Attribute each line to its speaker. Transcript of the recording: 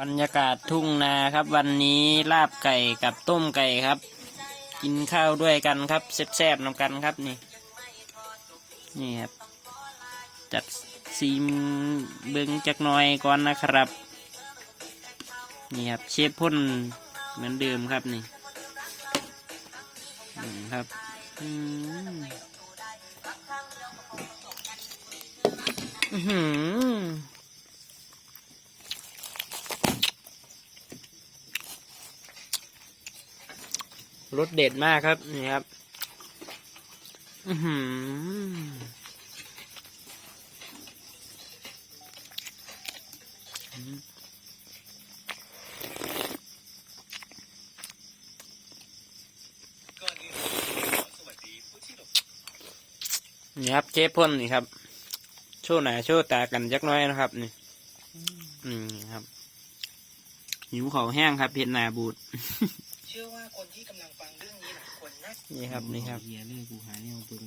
Speaker 1: บรรยากาศทุ่งนาครับ วันนี้ลาบไก่กับต้มไก่ครับ กินข้าวด้วยกันครับแซ่บๆนำกันครับนี่ นี่ครับ จัดซีมเบิงจักหน่อยก่อนนะครับ นี่ครับเชฟพ่นเหมือนเดิมครับนี่นี่ครับอืมอื้อ รสเด็ดมากครับ นี่ครับ อือหือนี่ครับเชฟพ่นนี่ครับโชว์หนาโชว์ตากันจักน้อยนะครับ นี่ อืมครับหิวเขาแห้งครับเห็ดหนาบูด
Speaker 2: เชื่อว่าคนที่กำลังฟังเรื่องนี้หลายคนนะ
Speaker 1: นี่ครับนี่ครับ
Speaker 3: เฮียเรื่องกูหาเนี่ยเบิ่ง